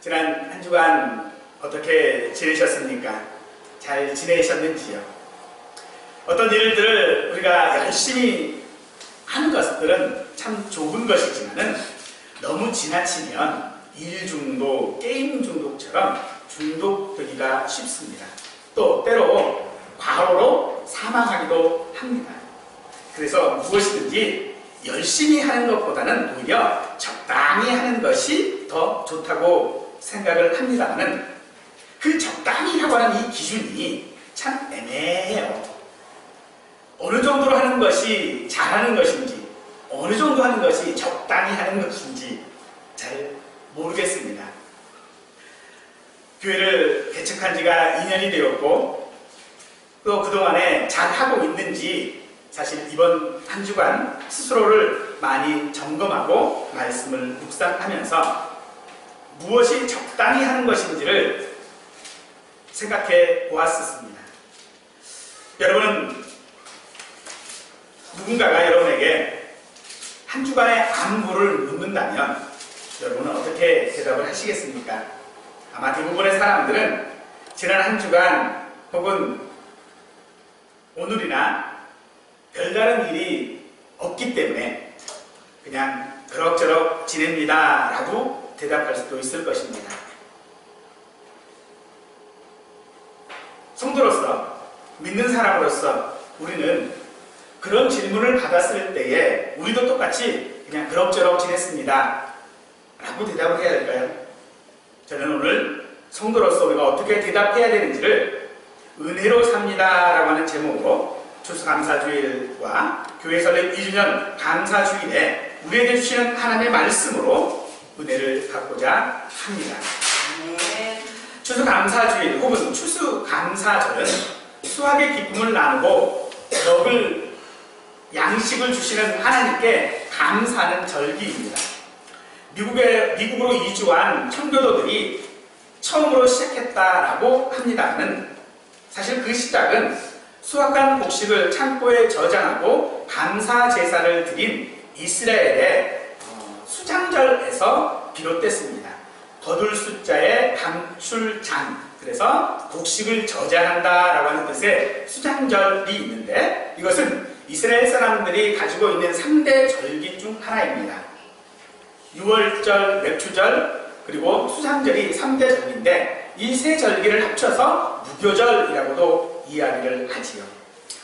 지난 한 주간 어떻게 지내셨습니까? 잘 지내셨는지요? 어떤 일들을 우리가 열심히 하는 것들은 참 좋은 것이지만은 너무 지나치면 일 중독, 게임 중독처럼 중독되기가 쉽습니다. 또 때로 과로로 사망하기도 합니다. 그래서 무엇이든지 열심히 하는 것보다는 오히려 적당히 하는 것이 더 좋다고 생각을 합니다만은 그 적당히라고 하는 이 기준이 참 애매해요. 어느 정도로 하는 것이 잘하는 것인지, 어느 정도 하는 것이 적당히 하는 것인지 잘 모르겠습니다. 교회를 개척한 지가 2년이 되었고, 또 그동안에 잘 하고 있는지 사실 이번 한 주간 스스로를 많이 점검하고 말씀을 묵상하면서 무엇이 적당히 하는 것인지를 생각해 보았습니다. 여러분은 누군가가 여러분에게 한 주간의 안부를 묻는다면 여러분은 어떻게 대답을 하시겠습니까? 아마 대부분의 사람들은 지난 한 주간 혹은 오늘이나 별다른 일이 없기 때문에 그냥 그럭저럭 지냅니다 라고 대답할 수도 있을 것입니다. 성도로서 믿는 사람으로서 우리는 그런 질문을 받았을 때에 우리도 똑같이 그냥 그럭저럭 지냈습니다 라고 대답을 해야 될까요? 저는 오늘 성도로서 우리가 어떻게 대답해야 되는지를 은혜로 삽니다 라고 하는 제목으로 추수감사주일과 교회 설립 2주년 감사주일에 우리에게 주시는 하나님의 말씀으로 은혜를 갖고자 합니다. 추수감사주일 혹은 추수감사절은 수학의 기쁨을 나누고 먹을 양식을 주시는 하나님께 감사하는 절기입니다. 미국에, 미국으로 이주한 청교도들이 처음으로 시작했다라고 합니다는 사실 그 시작은 수확한 곡식을 창고에 저장하고 감사 제사를 드린 이스라엘의 어, 수장절에서 비롯됐습니다. 거둘 숫자의 감출장 그래서 곡식을 저장한다라고 하는 뜻의 수장절이 있는데 이것은 이스라엘 사람들이 가지고 있는 3대 절기 중 하나입니다. 6월절, 맥추절, 그리고 수상절이 3대 절기인데 이 세 절기를 합쳐서 무교절이라고도 이야기를 하지요.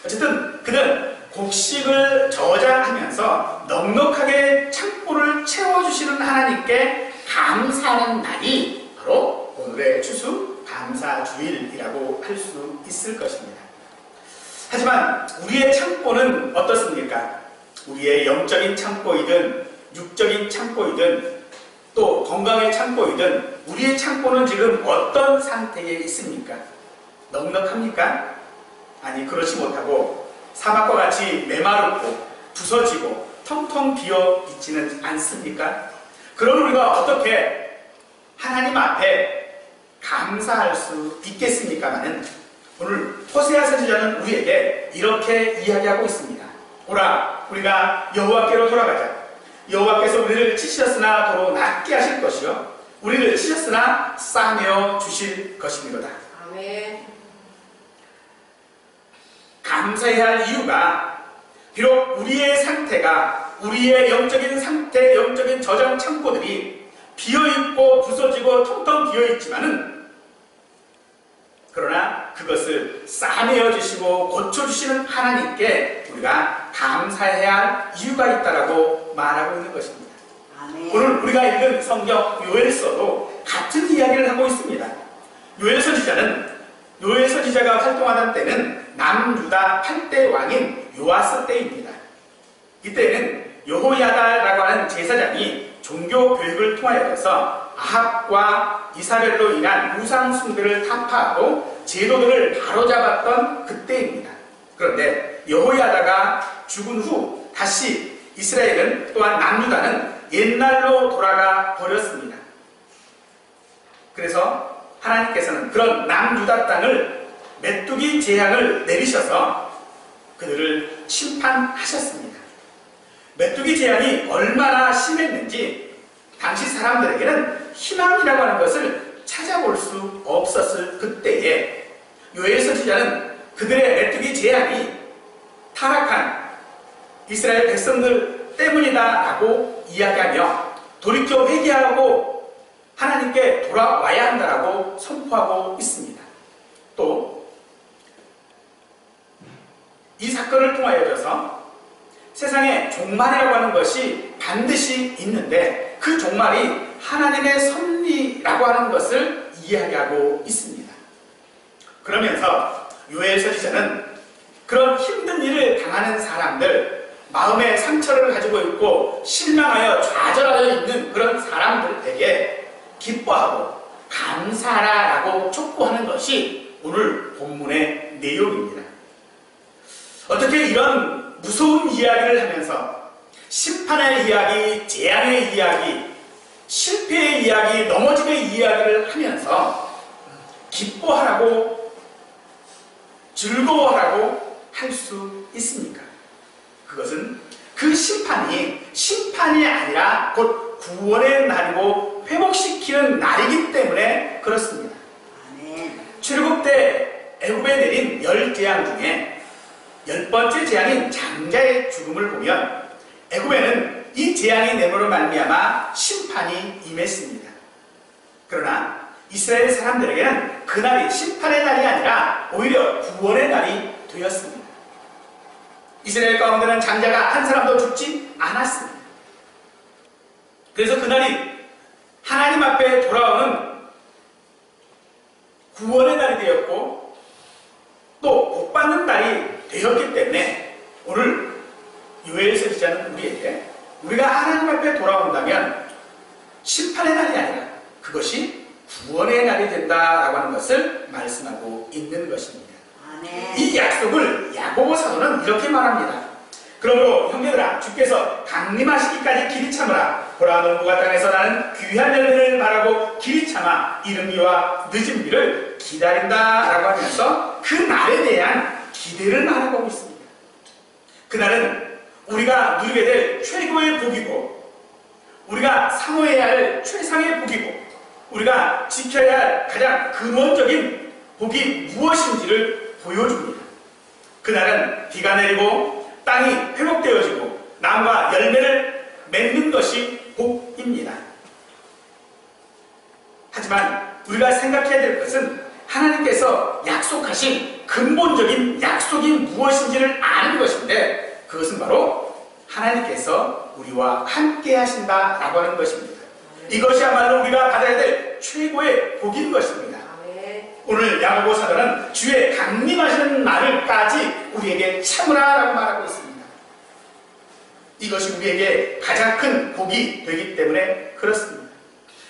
어쨌든 그는 곡식을 저장하면서 넉넉하게 창고를 채워주시는 하나님께 감사하는 날이 바로 오늘의 추수 감사주일이라고 할 수 있을 것입니다. 하지만 우리의 창고는 어떻습니까? 우리의 영적인 창고이든 육적인 창고이든 또 건강의 창고이든 우리의 창고는 지금 어떤 상태에 있습니까? 넉넉합니까? 아니 그렇지 못하고 사막과 같이 메마르고 부서지고 텅텅 비어 있지는 않습니까? 그럼 우리가 어떻게 하나님 앞에 감사할 수 있겠습니까마는 오늘 호세아 선지자는 우리에게 이렇게 이야기하고 있습니다. 오라 우리가 여호와께로 돌아가자. 여호와께서 우리를 치셨으나 도로 낫게 하실 것이요 우리를 치셨으나 싸며 주실 것입니다. 아멘. 감사해야 할 이유가 비록 우리의 상태가 우리의 영적인 상태, 영적인 저장 창고들이 비어있고 부서지고 텅텅 비어있지만은 그러나 그것을 싸매어 주시고 고쳐주시는 하나님께 우리가 감사해야 할 이유가 있다라고 말하고 있는 것입니다. 아멘. 오늘 우리가 읽은 성경 요엘서도 같은 이야기를 하고 있습니다. 요엘 선지자는 요엘 선지자가 활동하던 때는 남유다 8대 왕인 요아스 때입니다. 이때는 여호야다라고 하는 제사장이 종교 교육을 통하여서 아합과 이사벨로 인한 우상 숭배를 타파하고 제도들을 바로잡았던 그때입니다. 그런데 여호야다가 죽은 후 다시 이스라엘은 또한 남유다는 옛날로 돌아가 버렸습니다. 그래서 하나님께서는 그런 남유다 땅을 메뚜기 재앙을 내리셔서 그들을 심판하셨습니다. 메뚜기 재앙이 얼마나 심했는지 당시 사람들에게는 희망이라고 하는 것을 찾아볼 수 없었을 그때에 요엘 선지자는 그들의 메뚜기 재앙이 타락한 이스라엘 백성들 때문이다 라고 이야기하며 돌이켜 회개하고 하나님께 돌아와야 한다라고 선포하고 있습니다. 또 이 사건을 통하여져서 세상에 종말이라고 하는 것이 반드시 있는데 그 종말이 하나님의 섭리라고 하는 것을 이야기하고 있습니다. 그러면서 요엘 서지자는 그런 힘든 일을 당하는 사람들, 마음의 상처를 가지고 있고 실망하여 좌절하여 있는 그런 사람들에게 기뻐하고 감사하라라고 촉구하는 것이 오늘 본문의 내용입니다. 어떻게 이런 무서운 이야기를 하면서 심판의 이야기, 재앙의 이야기, 실패의 이야기, 넘어짐의 이야기를 하면서 기뻐하라고 즐거워하라고 할 수 있습니까? 그것은 그 심판이 심판이 아니라 곧 구원의 날이고 회복시키는 날이기 때문에 그렇습니다. 출애굽 때 애굽에 내린 열 재앙 중에 열 번째 재앙인 장자의 죽음을 보면 애굽에는 이 재앙이 내므로 말미암아 심판이 임했습니다. 그러나 이스라엘 사람들에게는 그날이 심판의 날이 아니라 오히려 구원의 날이 되었습니다. 이스라엘 가운데는 장자가 한 사람도 죽지 않았습니다. 그래서 그날이 하나님 앞에 돌아오는 구원의 날이 되었고 또 복받는 날이 되었기 때문에 오늘 요엘 서지자는 우리에게 우리가 하나님 앞에 돌아온다면 심판의 날이 아니라 그것이 구원의 날이 된다라고 하는 것을 말씀하고 있는 것입니다. 아멘. 이 약속을 야고보 사도는 이렇게 말합니다. 그러므로 형제들아 주께서 강림하시기까지 길이 참으라 보라 농부가 땅에서 나는 귀한 열매를 말하고 길이 참아 이른비와 늦은비를 기다린다 라고 하면서 그 날에 대한 기대를 말하고 있습니다. 그날은 우리가 누리게 될 최고의 복이고 우리가 사모해야 할 최상의 복이고 우리가 지켜야 할 가장 근원적인 복이 무엇인지를 보여줍니다. 그날은 비가 내리고 땅이 회복되어지고 나무가 열매를 맺는 것이 복입니다. 하지만 우리가 생각해야 될 것은 하나님께서 약속하신 근본적인 약속이 무엇인지를 아는 것인데 그것은 바로 하나님께서 우리와 함께 하신다라고 하는 것입니다. 이것이야말로 우리가 받아야 될 최고의 복인 것입니다. 아멘. 오늘 야고보 사도는 주의 강림하시는 날을까지 우리에게 참으라라고 말하고 있습니다. 이것이 우리에게 가장 큰 복이 되기 때문에 그렇습니다.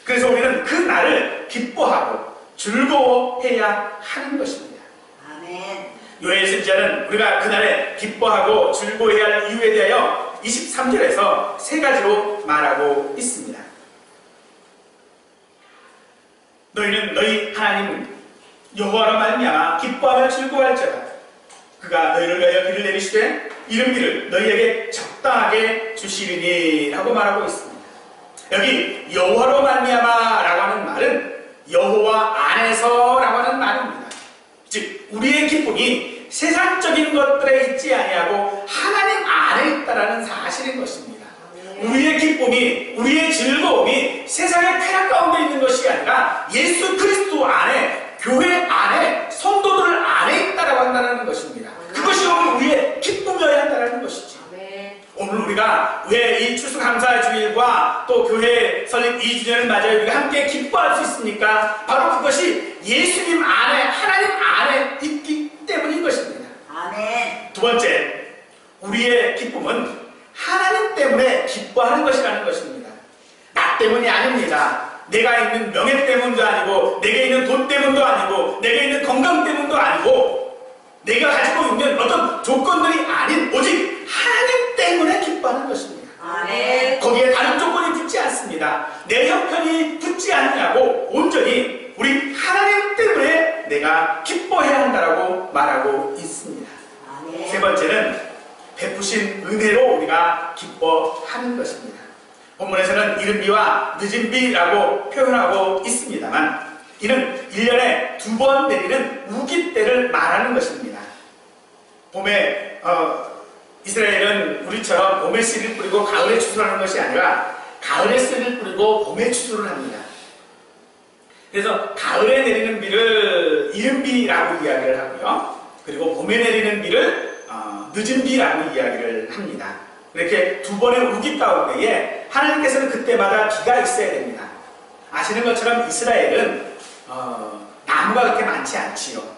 그래서 우리는 그 날을 기뻐하고 즐거워해야 하는 것입니다. 아멘. 요엘 선지자는 우리가 그날에 기뻐하고 즐거워해야 할 이유에 대하여 23절에서 세 가지로 말하고 있습니다. 너희는 너희 하나님 여호와로 말미암아 기뻐하며 즐거워할지어다. 그가 너희를 위하여 비를 내리시되 이른 비를 너희에게 적당하게 주시리니 라고 말하고 있습니다. 여기 여호와로 말미암아 라고 하는 말은 여호와 안에서 라고 하는 말입니다. 즉 우리의 기쁨이 세상적인 것들에 있지 아니하고 하나님 안에 있다라는 사실인 것입니다. 우리의 기쁨이 우리의 즐거움이 세상의 쾌락 가운데 있는 것이 아니라 예수 그리스도 안에 교회 안에 성도들 안에 있다라고 한다는 것입니다. 그것이 오늘 우리의 기쁨이어야 한다는 것이지. 아멘. 오늘 우리가 왜 이 추수감사 주일과 또 교회 설립 2주년을 맞아요 우리가 함께 기뻐할 수 있습니까? 바로 그것이 예수님 안에 하나님 안에 있기 때문인 것입니다. 아멘. 두 번째, 우리의 기쁨은 하나님 때문에 기뻐하는 것이라는 것입니다. 나 때문이 아닙니다. 내가 있는 명예 때문도 아니고, 내게 있는 돈 때문도 아니고, 내게 있는 건강 때문도 아니고, 내가 가지고 있는 어떤 조건들이 아닌 오직 하나님 때문에 기뻐하는 것입니다. 아멘. 거기에 다른 조건이 붙지 않습니다. 내 형편이 붙지 않냐고 온전히 우리 하나님 때문에 내가 기뻐해야 한다라고 말하고 있습니다. 세 아멘. 번째는 베푸신 은혜로 우리가 기뻐하는 것입니다. 본문에서는 이른비와 늦은비라고 표현하고 있습니다만 이는 1년에 두 번 내리는 우기 때를 말하는 것입니다. 봄에 어, 이스라엘은 우리처럼 봄에 씨를 뿌리고 가을에 추수하는 것이 아니라 가을에 씨를 뿌리고 봄에 추수를 합니다. 그래서 가을에 내리는 비를 이른 비라고 이야기를 하고요. 그리고 봄에 내리는 비를 어, 늦은 비라고 이야기를 합니다. 이렇게 두 번의 우기 가운데에 하나님께서는 그때마다 비가 있어야 됩니다. 아시는 것처럼 이스라엘은 어, 나무가 그렇게 많지 않지요.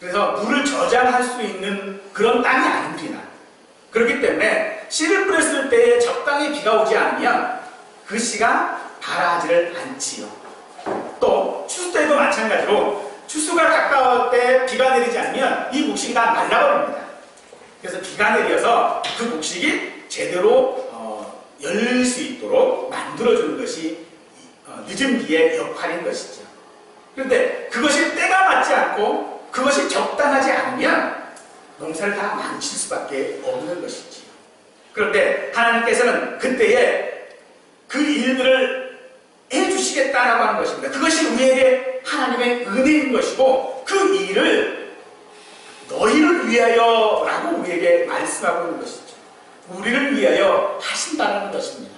그래서 물을 저장할 수 있는 그런 땅이 아닙니다. 그렇기 때문에 씨를 뿌렸을 때에 적당히 비가 오지 않으면 그 씨가 발아하지를 않지요. 또 추수 때도 마찬가지로 추수가 가까울 때 비가 내리지 않으면 이 곡식이 다 말라버립니다. 그래서 비가 내려서 그 곡식이 제대로 어, 열릴 수 있도록 만들어주는 것이 어, 늦은 비의 역할인 것이죠. 그런데 그것이 때가 맞지 않고 그것이 적당하지 않으면 농사를 다 망칠 수밖에 없는 것이지요. 그런데 하나님께서는 그때에 그 일들을 해주시겠다라고 하는 것입니다. 그것이 우리에게 하나님의 은혜인 것이고 그 일을 너희를 위하여 라고 우리에게 말씀하고 있는 것이죠. 우리를 위하여 하신다는 것입니다.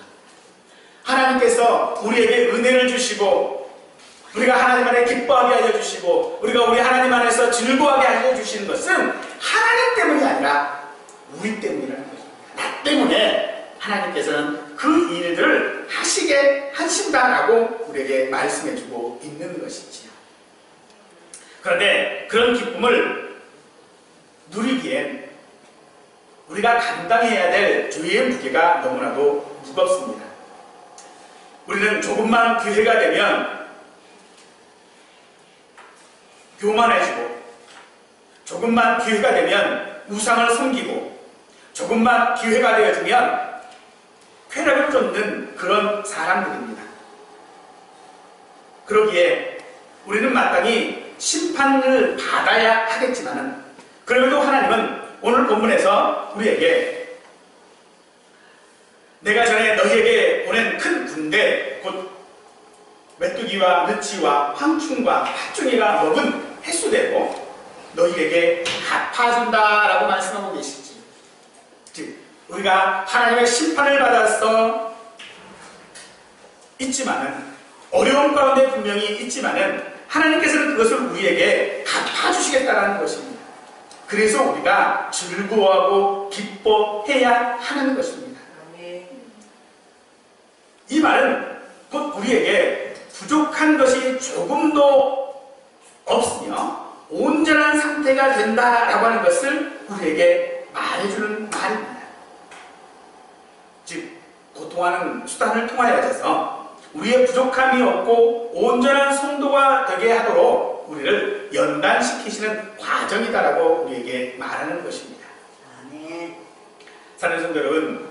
하나님께서 우리에게 은혜를 주시고 우리가 하나님 안에 기뻐하게 하여 주시고 우리가 우리 하나님 안에서 즐거워하게 하여 주시는 것은 하나님 때문이 아니라 우리 때문이라는 것입니다. 나 때문에 하나님께서는 그 일들을 하시게 하신다라고 우리에게 말씀해 주고 있는 것이지요. 그런데 그런 기쁨을 누리기엔 우리가 감당해야 될 죄의 무게가 너무나도 무겁습니다. 우리는 조금만 기회가 되면 교만해지고 조금만 기회가 되면 우상을 섬기고 조금만 기회가 되어지면 쾌락을 쫓는 그런 사람들입니다. 그러기에 우리는 마땅히 심판을 받아야 하겠지만은 그럼에도 하나님은 오늘 본문에서 우리에게 내가 전에 너희에게 보낸 큰 군대 곧 메뚜기와 느치와 황충과 팥중이가 먹은 횟수대로 너희에게 갚아준다라고 말씀하고 계시지. 즉 우리가 하나님의 심판을 받아서 있지만은 어려운 가운데 분명히 있지만은 하나님께서는 그것을 우리에게 갚아주시겠다라는 것입니다. 그래서 우리가 즐거워하고 기뻐해야 하는 것입니다. 이 말은 곧 우리에게 부족한 것이 조금도 없으며 온전한 상태가 된다라고 하는 것을 우리에게 말해주는 말입니다. 즉, 고통하는 수단을 통하여져서 우리의 부족함이 없고 온전한 성도가 되게 하도록 우리를 연단시키시는 과정이다라고 우리에게 말하는 것입니다. 사랑하는 성도 여러분,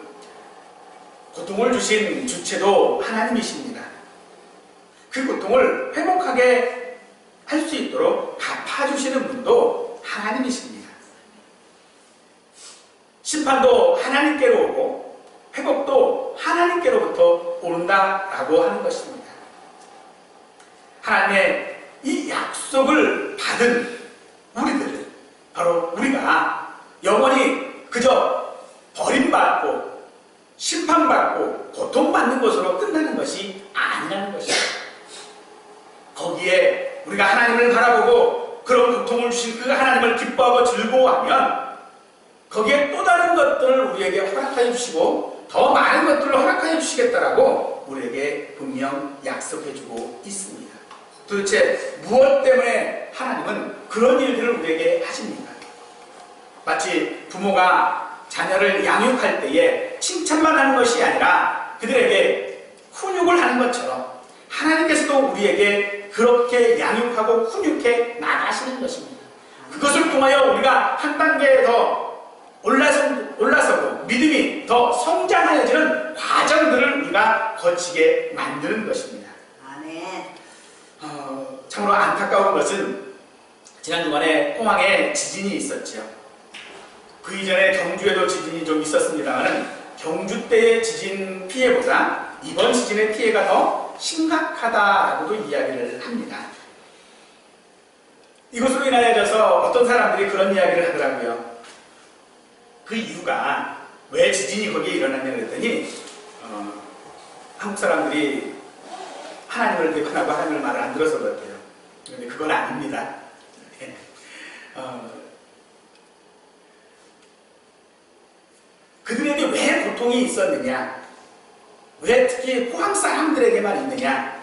고통을 주신 주체도 하나님이십니다. 그 고통을 회복하게 할 수 있도록 갚아주시는 분도 하나님이십니다. 심판도 하나님께로 오고 회복도 하나님께로부터 온다라고 하는 것입니다. 하나님의 이 약속을 받은 우리들, 바로 우리가 영원히 그저 버림받고 심판받고 고통받는 것으로 끝나는 것이 아니라는 것입니다. 거기에 우리가 하나님을 바라보고 그런 고통을 주신 그 하나님을 기뻐하고 즐거워하면 거기에 또 다른 것들을 우리에게 허락하여 주시고 더 많은 것들을 허락하여 주시겠다라고 우리에게 분명 약속해 주고 있습니다. 도대체 무엇 때문에 하나님은 그런 일들을 우리에게 하십니까? 마치 부모가 자녀를 양육할 때에 칭찬만 하는 것이 아니라 그들에게 훈육을 하는 것처럼 하나님께서도 우리에게 그렇게 양육하고 훈육해 나가시는 것입니다. 그것을 통하여 우리가 한 단계 더 올라서, 올라서고 믿음이 더 성장하여지는 과정들을 우리가 거치게 만드는 것입니다. 아멘. 어, 참으로 안타까운 것은 지난 주간에 포항에 지진이 있었죠. 그 이전에 경주에도 지진이 좀 있었습니다만은 경주 때의 지진 피해보다 이번 지진의 피해가 더 심각하다라고도 이야기를 합니다. 이것으로 인하여져서 어떤 사람들이 그런 이야기를 하더라고요. 그 이유가 왜 지진이 거기에 일어났냐 그랬더니 어, 한국 사람들이 하나님을 대변하고 하나님을 말을 안 들어서 그렇대요. 그런데 그건 아닙니다. 예. 어, 그들에게 왜 고통이 있었느냐? 왜 특히 포항 사람들에게만 있느냐?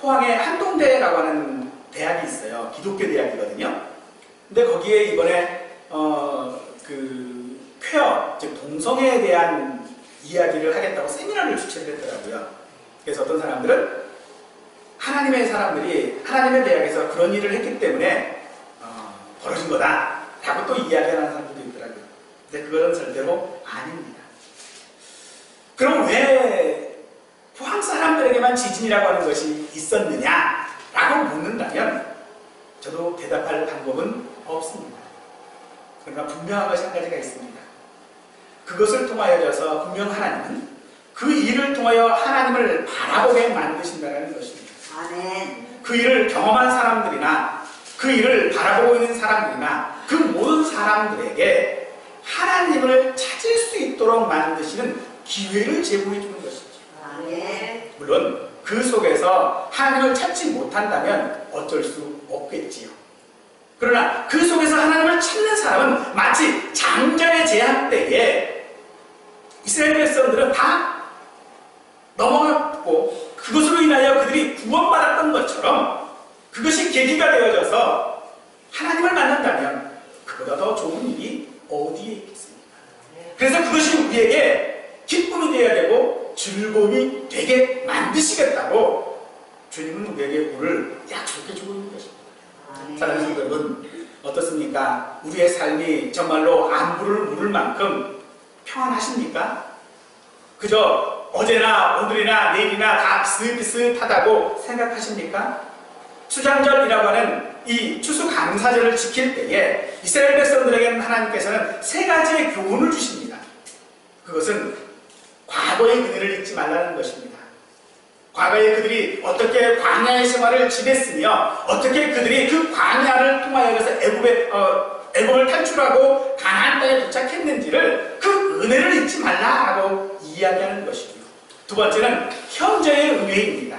포항에 한동대라고 하는 대학이 있어요. 기독교 대학이거든요. 근데 거기에 이번에 어, 그 쾌어, 즉 동성애에 대한 이야기를 하겠다고 세미나를 주최를 했더라고요. 그래서 어떤 사람들은 하나님의 사람들이 하나님의 대학에서 그런 일을 했기 때문에 어, 벌어진 거다 라고 또 이야기하는 사람들도 있더라고요. 근데 그거는 절대로 아닙니다. 그럼 왜 포항 사람들에게만 지진이라고 하는 것이 있었느냐 라고 묻는다면 저도 대답할 방법은 없습니다. 그러나 분명한 것이 한 가지가 있습니다. 그것을 통하여져서 분명 하나님은 그 일을 통하여 하나님을 바라보게 만드신다는 것입니다. 아멘. 그 일을 경험한 사람들이나 그 일을 바라보고 있는 사람들이나 그 모든 사람들에게 하나님을 찾을 수 있도록 만드시는 기회를 제공해 주는 것이죠. 아멘. 물론 그 속에서 하나님을 찾지 못한다면 어쩔 수 없겠지요. 그러나 그 속에서 하나님을 찾는 사람은 마치 장자의 제한 때에 이스라엘 백성들은 다 넘어갔고 그것으로 인하여 그들이 구원받았던 것처럼 그것이 계기가 되어져서 하나님을 만난다면 그보다 더 좋은 일이 어디에 있겠습니까? 그래서 그것이 우리에게 기쁨이 되어야 되고 즐거움이 되게 만드시겠다고 주님은 우리에게 오늘 약속해 주고 있는 것입니다. 사랑하는 여러분 어떻습니까? 우리의 삶이 정말로 안부를 물을 만큼 평안하십니까? 그저 어제나 오늘이나 내일이나 다 비슷비슷하다고 생각하십니까? 수장절이라고 하는 이 추수감사절을 지킬 때에 이스라엘 백성들에게는 하나님께서는 세 가지의 교훈을 주십니다. 그것은 과거의 은혜를 잊지 말라는 것입니다. 과거에 그들이 어떻게 광야의 생활을 지냈으며 어떻게 그들이 그 광야를 통하여서 애굽에 어, 애굽을 탈출하고 가나안 땅에 도착했는지를 그 은혜를 잊지 말라라고 이야기하는 것이고요. 두 번째는 현재의 은혜입니다.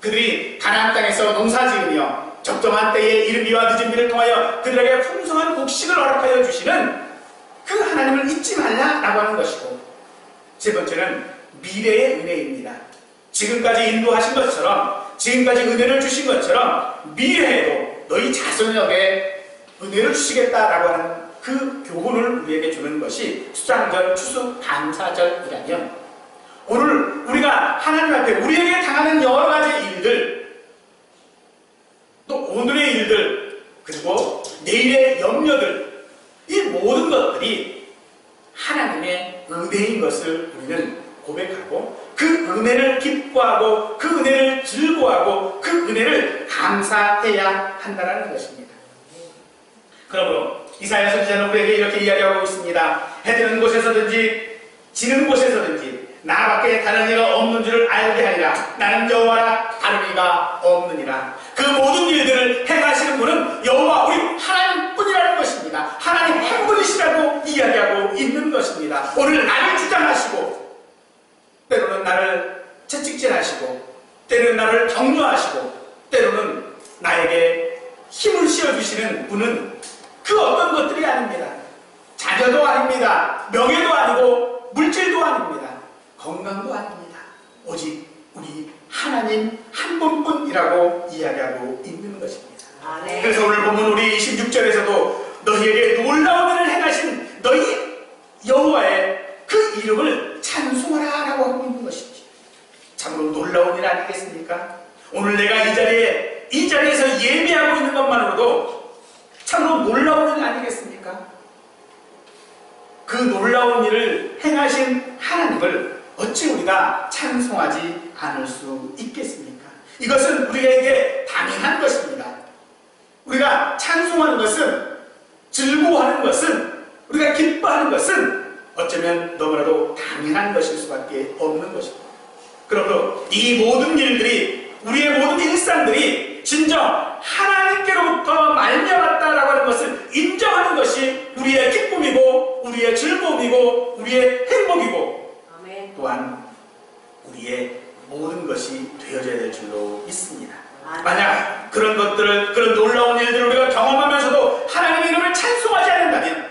그들이 가나안 땅에서 농사지으며 적정한 때에 이른 비와 늦은 비를 통하여 그들에게 풍성한 곡식을 허락하여 주시는 그 하나님을 잊지 말라라고 하는 것이고 세 번째는 미래의 은혜입니다. 지금까지 인도하신 것처럼 지금까지 은혜를 주신 것처럼 미래에도 너희 자손에게 은혜를 주시겠다라고 하는 그 교훈을 우리에게 주는 것이 수장절, 추수, 감사절이라면 오늘 우리가 하나님 앞에 우리에게 당하는 여러 가지 일들 또 오늘의 일들 그리고 내일의 염려들 이 모든 것들이 하나님의 은혜인 것을 우리는 고백하고 그 은혜를 기뻐하고 그 은혜를 즐거워하고 그 은혜를 감사해야 한다는 것입니다. 그러므로 이사야 선지자는 우리에게 이렇게 이야기하고 있습니다. 해드는 곳에서든지 지는 곳에서든지 나밖에 다른 이가 없는 줄을 알게 하리라. 나는 여호와라 다른 이가 없느니라. 그 모든 일들을 행하시는 분은 여호와 우리 하나님 뿐이라는 것입니다. 하나님 한 분이시라고 이야기하고 있는 것입니다. 오늘 나를 주장하시고 때로는 나를 채찍질하시고 때로는 나를 격려하시고 때로는 나에게 힘을 씌워주시는 분은 그 어떤 것들이 아닙니다. 자녀도 아닙니다. 명예도 아니고 물질도 아닙니다. 건강도 아닙니다. 오직 우리 하나님 한 분뿐이라고 이야기하고 있는 것입니다. 그래서 오늘 보면 우리 26절에서도 너희에게 놀라운 일을 행하신 너희 여호와의 그 이름을 찬송하라라고 하고 있는 것이지. 참으로 놀라운 일 아니겠습니까? 오늘 내가 이 자리에 이 자리에서 예배하고 있는 것만으로도 참으로 놀라운 일 아니겠습니까? 그 놀라운 일을 행하신 하나님을 어찌 우리가 찬송하지 않을 수 있겠습니까? 이것은 우리에게 당연한 것입니다. 우리가 찬송하는 것은 즐거워하는 것은 우리가 기뻐하는 것은 어쩌면 너무나도 당연한 것일 수밖에 없는 것입니다. 그러므로 이 모든 일들이 우리의 모든 일상들이 진정 하나님께로부터 말미암았다라고 하는 것을 인정하는 것이 우리의 기쁨이고 우리의 즐거움이고 우리의 행복이고 아멘. 또한 우리의 모든 것이 되어져야 될 줄로 믿습니다. 아멘. 만약 그런 것들을 그런 놀라운 일들을 우리가 경험하면서도 하나님의 이름을 찬송하지 않는다면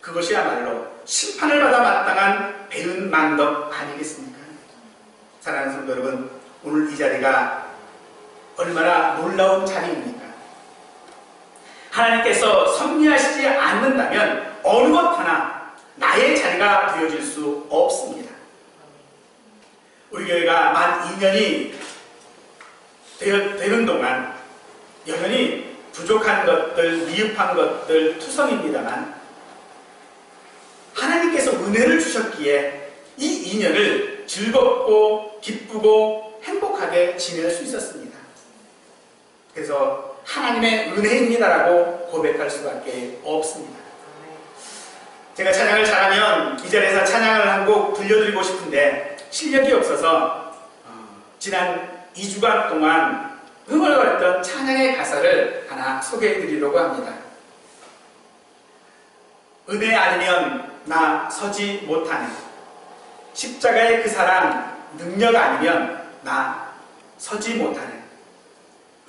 그것이야말로 심판을 받아 마땅한 배은 망덕 아니겠습니까? 사랑하는 성도 여러분, 오늘 이 자리가 얼마나 놀라운 자리입니까? 하나님께서 섭리하시지 않는다면 어느 것 하나 나의 자리가 되어질 수 없습니다. 우리 교회가 만 2년이 되는 동안 여전히 부족한 것들, 미흡한 것들 투성입니다만 하나님께서 은혜를 주셨기에 이 2년을 즐겁고 기쁘고 행복하게 지낼 수 있었습니다. 그래서 하나님의 은혜입니다라고 고백할 수밖에 없습니다. 제가 찬양을 잘하면 이 자리에서 찬양을 한 곡 들려드리고 싶은데 실력이 없어서 어, 지난 2주간 동안 흥얼거렸던 찬양의 가사를 하나 소개해 드리려고 합니다. 은혜 아니면 나 서지 못하네. 십자가의 그 사랑, 능력 아니면 나 서지 못하네.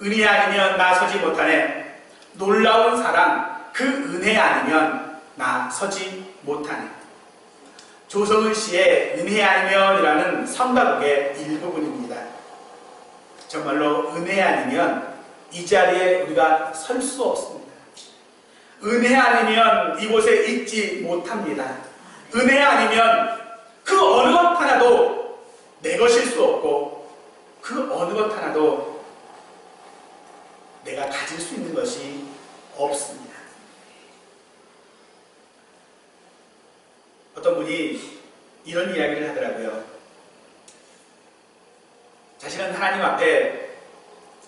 은혜 아니면 나 서지 못하네. 놀라운 사랑, 그 은혜 아니면 나 서지 못하네. 조성은 씨의 은혜 아니면이라는 성가곡의 일부분입니다. 정말로 은혜 아니면 이 자리에 우리가 설 수 없습니다. 은혜 아니면 이곳에 있지 못합니다. 은혜 아니면 그 어느 것 하나도 내 것일 수 없고 그 어느 것 하나도 내가 가질 수 있는 것이 없습니다. 어떤 분이 이런 이야기를 하더라고요. 자신은 하나님 앞에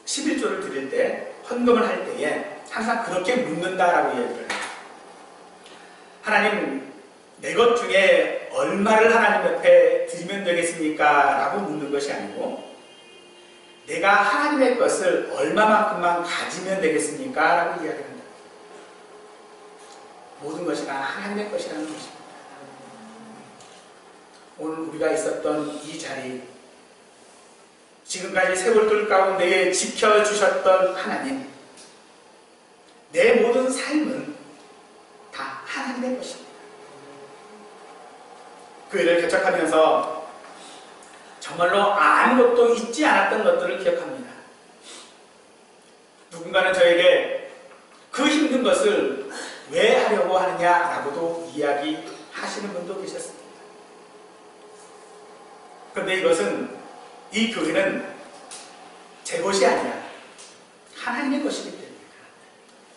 11조를 드릴 때, 헌금을 할 때에 항상 그렇게 묻는다라고 이야기를 해요. 하나님, 내 것 중에 얼마를 하나님 앞에 드리면 되겠습니까? 라고 묻는 것이 아니고, 내가 하나님의 것을 얼마만큼만 가지면 되겠습니까? 라고 이야기합니다. 모든 것이 다 하나님의 것이라는 것입니다. 오늘 우리가 있었던 이 자리, 지금까지 세월들 가운데에 지켜주셨던 하나님, 내 모든 삶은 다 하나님의 것입니다. 그 일을 개척하면서 정말로 아무것도 잊지 않았던 것들을 기억합니다. 누군가는 저에게 그 힘든 것을 왜 하려고 하느냐라고도 이야기하시는 분도 계셨습니다. 그런데 이것은 이 교회는 제 것이 아니라 하나님의 것이기 때문에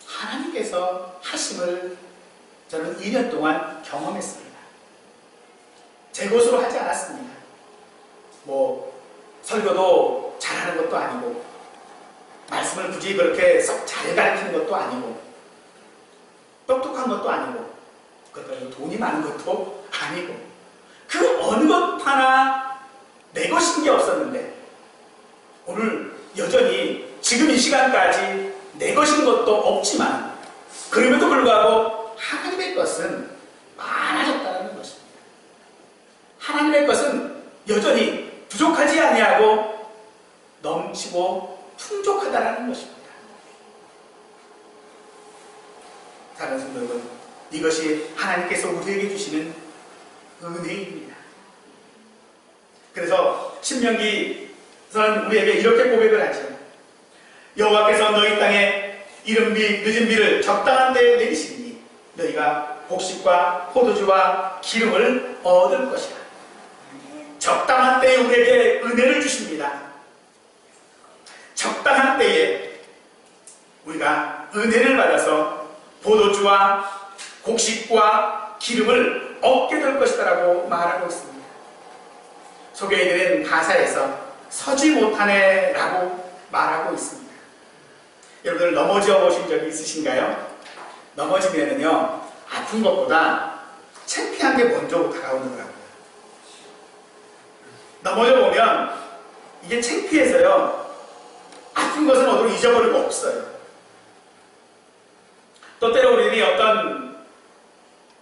하나님께서 하심을 저는 2년 동안 경험했습니다. 제 것으로 하지 않았습니다. 뭐 설교도 잘하는 것도 아니고 말씀을 굳이 그렇게 썩 잘 가르치는 것도 아니고 똑똑한 것도 아니고 그것도 돈이 많은 것도 아니고 그 어느 것 하나 내 것인 게 없었는데 오늘 여전히 지금 이 시간까지 내 것인 것도 없지만 그럼에도 불구하고 하나님의 것은 많아졌다는 것입니다. 하나님의 것은 여전히 부족하지 아니하고 넘치고 풍족하다는 것입니다. 사랑하는 여러분, 이것이 하나님께서 우리에게 주시는 은혜입니다. 그래서 신명기서는 우리에게 이렇게 고백을 하죠. 여호와께서 너희 땅에 이른 비 늦은 비를 적당한 때에 내리시니 너희가 곡식과 포도주와 기름을 얻을 것이라. 적당한 때에 우리에게 은혜를 주십니다. 적당한 때에 우리가 은혜를 받아서 포도주와 곡식과 기름을 얻게 될 것이다라고 말하고 있습니다. 소개해드린 가사에서 서지 못하네 라고 말하고 있습니다. 여러분들 넘어져 보신 적이 있으신가요? 넘어지면은요 아픈 것보다 창피한 게 먼저 다가오더라고요. 넘어져 보면 이게 창피해서요. 아픈 것은 어디로 잊어버리고 없어요. 또 때로 우리들이 어떤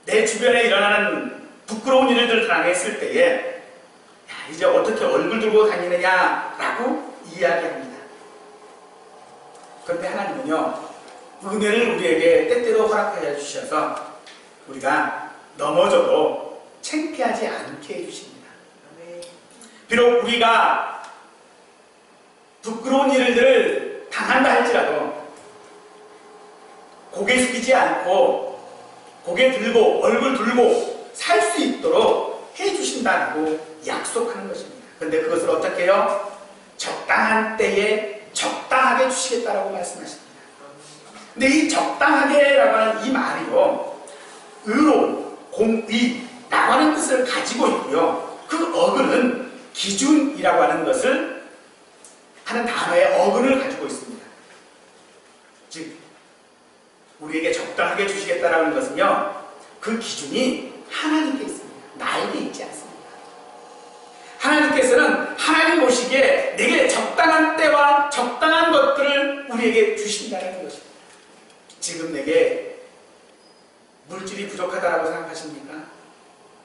내 주변에 일어나는 부끄러운 일들을 당했을 때에 야, 이제 어떻게 얼굴 들고 다니느냐라고 이야기합니다. 그런데 하나님은요, 은혜를 우리에게 때때로 허락하여 주셔서 우리가 넘어져도 창피하지 않게 해주십니다. 비록 우리가 부끄러운 일들을 당한다 할지라도 고개 숙이지 않고 고개 들고 얼굴 들고 살 수 있도록 해 주신다고 약속하는 것입니다. 그런데 그것을 어떻게 해요? 적당한 때에 적당하게 주시겠다라고 말씀하십니다. 근데 이 적당하게라고 하는 이 말이요. 의로운, 공의 라고 하는 뜻을 가지고 있고요. 그 어근은 기준이라고 하는 것을 하는 단어의 어근을 가지고 있습니다. 즉, 우리에게 적당하게 주시겠다라는 것은요, 그 기준이 하나님께 있습니다. 나에게 있지 않습니다. 하나님께서는 하나님 보시기에 내게 적당한 때와 적당한 것들을 우리에게 주신다는 것입니다. 지금 내게 물질이 부족하다라고 생각하십니까?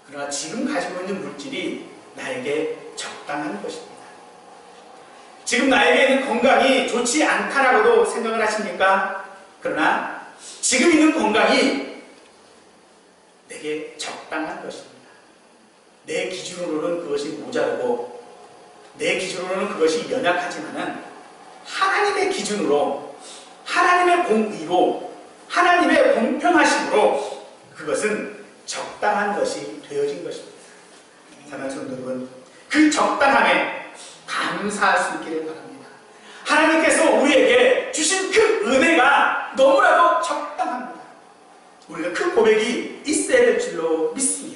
그러나 지금 가지고 있는 물질이 나에게 적당한 것입니다. 지금 나에게 있는 건강이 좋지 않다라고도 생각을 하십니까? 그러나 지금 있는 건강이 내게 적당한 것입니다. 내 기준으로는 그것이 모자르고 내 기준으로는 그것이 연약하지만은 하나님의 기준으로 하나님의 공의로 하나님의 공평하심으로 그것은 적당한 것이 되어진 것입니다. 사랑하는 여러분, 그 적당함에 감사할 수 있기를 바랍니다. 하나님께서 우리에게 주신 그 은혜가 너무나도 적당합니다. 우리가 그 고백이 있어야 될 줄로 믿습니다.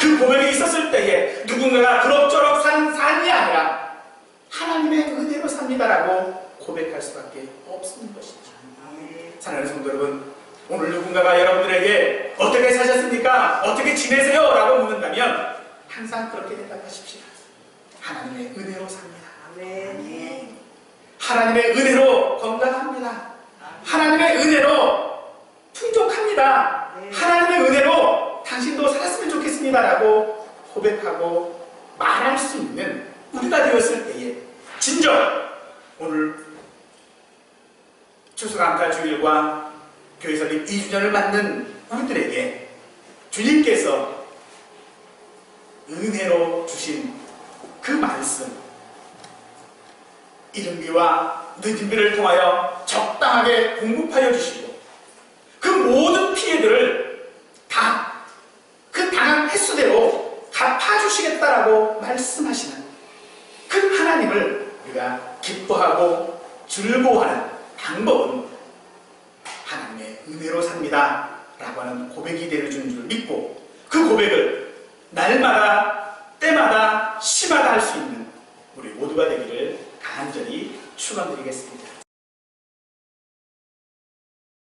그 고백이 있었을 때에 누군가가 그럭저럭 산 삶이 아니라 하나님의 은혜로 삽니다라고 고백할 수밖에 없는 것이죠. 사랑하는 성도 여러분, 오늘 누군가가 여러분들에게 어떻게 사셨습니까? 어떻게 지내세요? 라고 묻는다면 항상 그렇게 대답하십시오. 하나님의 은혜로 삽니다. 하나님의 은혜로 건강합니다. 하나님의 은혜로 풍족합니다. 하나님의 은혜로 당신도 살았으면 좋겠습니다라고 고백하고 말할 수 있는 우리가 되었을 때에 진정 오늘 추수감사 주일과 교회 설립 2주년을 맞는 우리들에게 주님께서 은혜로 주신 그 말씀 이른비와 늦은비를 통하여 적당하게 공급하여 주시고 그 모든 피해들을 다 그 당한 횟수대로 갚아주시겠다라고 말씀하시는 그 하나님을 우리가 기뻐하고 즐거워하는 방법은 하나님의 은혜로 삽니다. 라고 하는 고백이 되어주는 줄 믿고 그 고백을 날마다 때마다 시마다 할 수 있는 우리 모두가 되기를 간절히 축원드리겠습니다.